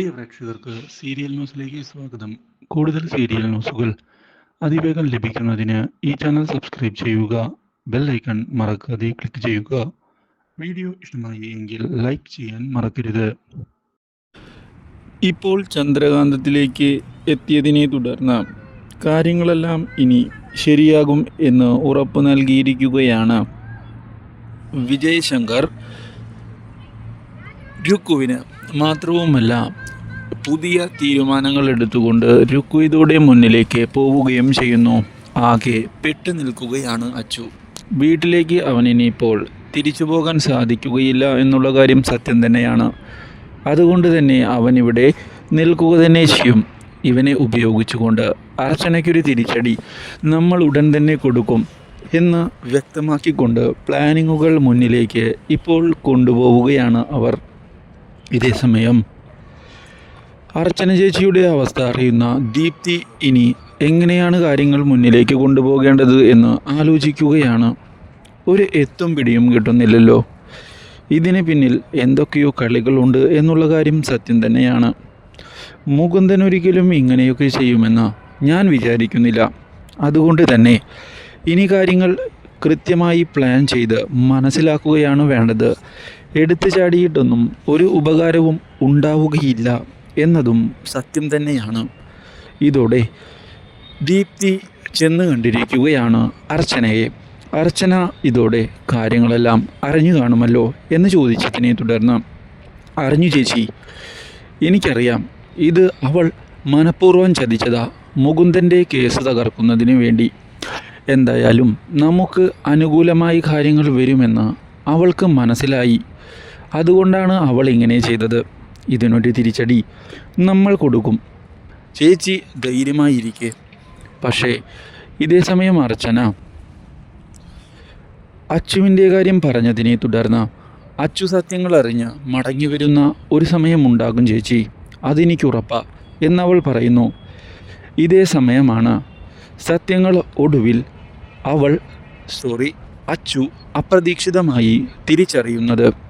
പ്രിയ പ്രേക്ഷകർക്ക് സീരിയൽ ന്യൂസിലേക്ക് സ്വാഗതം. കൂടുതൽ സീരിയൽ ന്യൂസുകൾ അതിവേഗം ലഭിക്കുന്നതിന് ഈ ചാനൽ സബ്സ്ക്രൈബ് ചെയ്യുക ബെൽ ഐക്കൺ മറക്കാതെ ക്ലിക്ക് ചെയ്യുക. വീഡിയോ ഇഷ്ടമായി എങ്കിൽ ലൈക്ക് ചെയ്യാൻ മറക്കരുത്. ഇപ്പോൾ ചന്ദ്രകാന്തത്തിലേക്ക് എത്തിയതിനെ തുടർന്ന് കാര്യങ്ങളെല്ലാം ഇനി ശരിയാകും എന്ന് ഉറപ്പ് നൽകിയിരിക്കുകയാണ് വിജയശങ്കർ രുക്കുവിന് മാത്രവുമല്ല പുതിയ തീരുമാനങ്ങൾ എടുത്തുകൊണ്ട് രുക്വിതയുടെ മുന്നിലേക്ക് പോവുകയും ചെയ്യുന്നു. ആകെ പെട്ടു നിൽക്കുകയാണ് അച്ചു. വീട്ടിലേക്ക് അവനിനിപ്പോൾ തിരിച്ചു പോകാൻ സാധിക്കുകയില്ല എന്നുള്ള കാര്യം സത്യം തന്നെയാണ്. അതുകൊണ്ട് തന്നെ അവൻ ഇവിടെ നിൽക്കുക തന്നെ ചെയ്യും. ഇവനെ ഉപയോഗിച്ചുകൊണ്ട് അർച്ചനയ്ക്കൊരു തിരിച്ചടി നമ്മൾ ഉടൻ തന്നെ കൊടുക്കും എന്ന് വ്യക്തമാക്കിക്കൊണ്ട് പ്ലാനിങ്ങുകൾ മുന്നിലേക്ക് ഇപ്പോൾ കൊണ്ടുപോവുകയാണ് അവർ. ഇതേ സമയം അർച്ചന ചേച്ചിയുടെ അവസ്ഥ അറിയുന്ന ദീപ്തി ഇനി എങ്ങനെയാണ് കാര്യങ്ങൾ മുന്നിലേക്ക് കൊണ്ടുപോകേണ്ടത് എന്ന് ആലോചിക്കുകയാണ്. ഒരു എത്തും പിടിയും കിട്ടുന്നില്ലല്ലോ. ഇതിന് പിന്നിൽ എന്തൊക്കെയോ കളികളുണ്ട് എന്നുള്ള കാര്യം സത്യം തന്നെയാണ്. മുകുന്ദൻ ഒരിക്കലും ഇങ്ങനെയൊക്കെ ചെയ്യുമെന്ന് ഞാൻ വിചാരിക്കുന്നില്ല. അതുകൊണ്ട് തന്നെ ഇനി കാര്യങ്ങൾ കൃത്യമായി പ്ലാൻ ചെയ്ത് മനസ്സിലാക്കുകയാണ് വേണ്ടത്. എടുത്തു ചാടിയിട്ടൊന്നും ഒരു ഉപകാരവും ഉണ്ടാവുകയില്ല എന്നതും സത്യം തന്നെയാണ്. ഇതോടെ ദീപ്തി ചെന്ന് കണ്ടിരിക്കുകയാണ് അർച്ചനയെ. അർച്ചന ഇതോടെ കാര്യങ്ങളെല്ലാം അറിഞ്ഞു കാണുമല്ലോ എന്ന് ചോദിച്ചതിനെ തുടർന്ന് അറിഞ്ഞു ചേച്ചി എനിക്കറിയാം. ഇത് അവൾ മനഃപൂർവം ചതിച്ചതാ മുകുന്ദന്റെ കേസ് തകർക്കുന്നതിന് വേണ്ടി. എന്തായാലും നമുക്ക് അനുകൂലമായി കാര്യങ്ങൾ വരുമെന്ന് അവൾക്ക് മനസ്സിലായി. അതുകൊണ്ടാണ് അവൾ ഇങ്ങനെ ചെയ്തത്. ഇതിനൊരു തിരിച്ചടി നമ്മൾ കൊടുക്കും. ചേച്ചി ധൈര്യമായിരിക്കെ. പക്ഷേ ഇതേ സമയം അർച്ചന അച്ചുവിന്റെ കാര്യം പറഞ്ഞതിനെ തുടർന്ന് അച്ചു സത്യങ്ങൾ അറിഞ്ഞ് മടങ്ങി വരുന്ന ഒരു സമയമുണ്ടാകും ചേച്ചി. അതെനിക്കുറപ്പാ എന്നവൾ പറയുന്നു. ഇതേ സമയമാണ് സത്യങ്ങൾ ഒടുവിൽ അവൾ സോറി അച്ചു അപ്രതീക്ഷിതമായി തിരിച്ചറിയുന്നത്.